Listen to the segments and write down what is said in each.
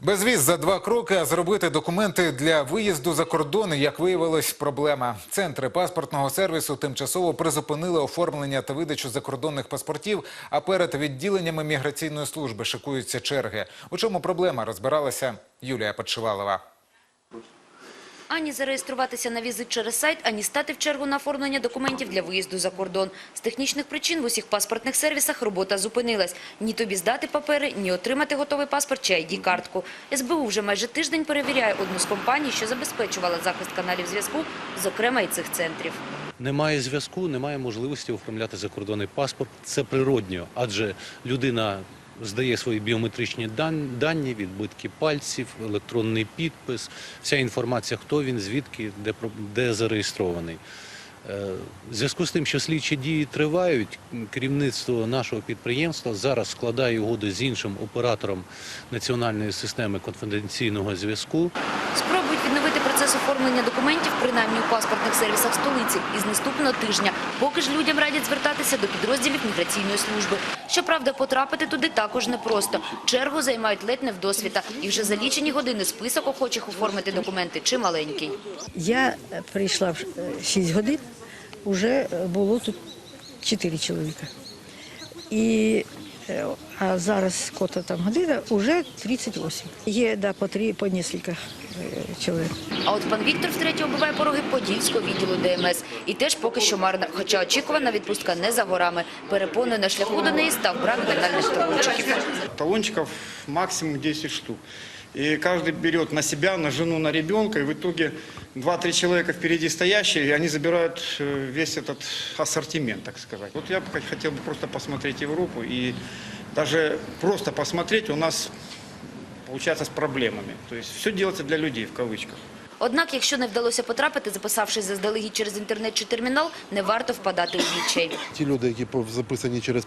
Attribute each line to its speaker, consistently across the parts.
Speaker 1: Безвіз за два кроки, а зробити документи для виїзду за кордон, як виявилось, проблема. Центри паспортного сервісу тимчасово призупинили оформлення та видачу закордонних паспортів, а перед відділеннями міграційної служби шикуються черги. У чому проблема, розбиралася Юлія Подшивалова.
Speaker 2: Ані зареєструватися на візит через сайт, ані стати в чергу на оформлення документів для виїзду за кордон. З технічних причин в усіх паспортних сервісах робота зупинилась. Ні тобі здати папери, ні отримати готовий паспорт чи ID-картку. СБУ вже майже тиждень перевіряє одну з компаній, що забезпечувала захист каналів зв'язку, зокрема і цих центрів.
Speaker 3: Немає зв'язку, немає можливості оформляти закордонний паспорт. Це природньо, адже людина здає свої біометричні дані, відбитки пальців, електронний підпис, вся інформація, хто він, звідки, де, де зареєстрований. Е, В зв'язку з тим, що слідчі дії тривають, керівництво нашого підприємства зараз складає угоду з іншим оператором національної системи конфіденційного зв'язку.
Speaker 2: Процес оформлення документів, принаймні у паспортних сервісах столиці, із наступного тижня. Поки ж людям радять звертатися до підрозділів міграційної служби. Щоправда, потрапити туди також непросто. Чергу займають ледь не вдосвіта. І вже за лічені години список охочих оформити документи чималенький.
Speaker 4: Я е, прийшла в 6 годин, вже було тут 4 чоловіка. І, е, а зараз кота там година, вже 38. Є да, по три, по е, чоловік.
Speaker 2: А от пан Віктор втретє оббиває пороги Подільського відділу ДМС. І теж поки що марна, хоча очікувана відпустка не за горами. Перепоною на шляху до неї став брак банальних талончиків.
Speaker 5: Талончиков максимум 10 штук. И каждый берет на себя, на жену, на ребенка, и в итоге 2-3 человека впереди стоящие, и они забирают э, весь этот ассортимент, так сказать. Вот я бы хот- хотел бы просто посмотреть Европу, и даже просто посмотреть у нас получается с проблемами. То есть все делается для людей, в кавычках.
Speaker 2: Однак, якщо не вдалося потрапити, записавшись заздалегідь через інтернет чи термінал, не варто впадати у відчай.
Speaker 6: Ті люди, які записані через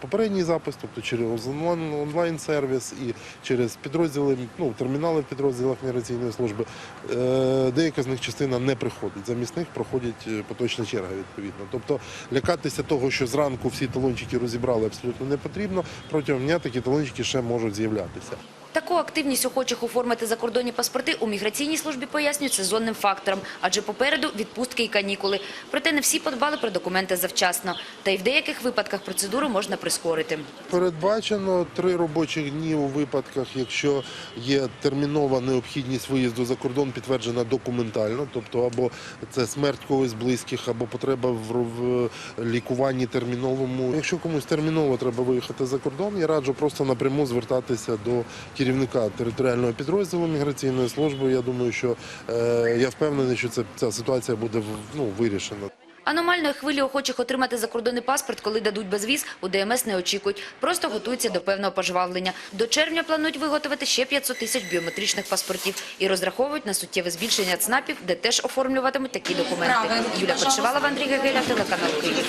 Speaker 6: попередній запис, тобто через онлайн, онлайн-сервіс і через підрозділи, ну, термінали в підрозділах міграційної служби, е, деяка з них частина не приходить. Замість них проходять е, поточна черга, відповідно. Тобто лякатися того, що зранку всі талончики розібрали, абсолютно не потрібно. Протягом дня такі талончики ще можуть з'являтися.
Speaker 2: Таку активність охочих оформити закордонні паспорти у міграційній службі пояснюють сезонним фактором, адже попереду відпустки і канікули. Проте не всі подбали про документи завчасно. Та й в деяких випадках процедуру можна прискорити.
Speaker 6: Передбачено три робочих дні у випадках, якщо є термінова необхідність виїзду за кордон, підтверджена документально, тобто або це смерть когось з близьких, або потреба в, лікуванні терміновому. Якщо комусь терміново треба виїхати за кордон, я раджу просто напряму звертатися до керівника територіального підрозділу міграційної служби. Я думаю, що е, я впевнений, що це ця ситуація буде ну, вирішена.
Speaker 2: Аномальної хвилі охочих отримати закордонний паспорт, коли дадуть безвіз, у ДМС не очікують. Просто готуються до певного пожвавлення. До червня планують виготовити ще 500 тисяч біометричних паспортів і розраховують на суттєве збільшення ЦНАПів, де теж оформлюватимуть такі документи. Юля Подшивалова, Андрій Гегеля, телеканал Київ.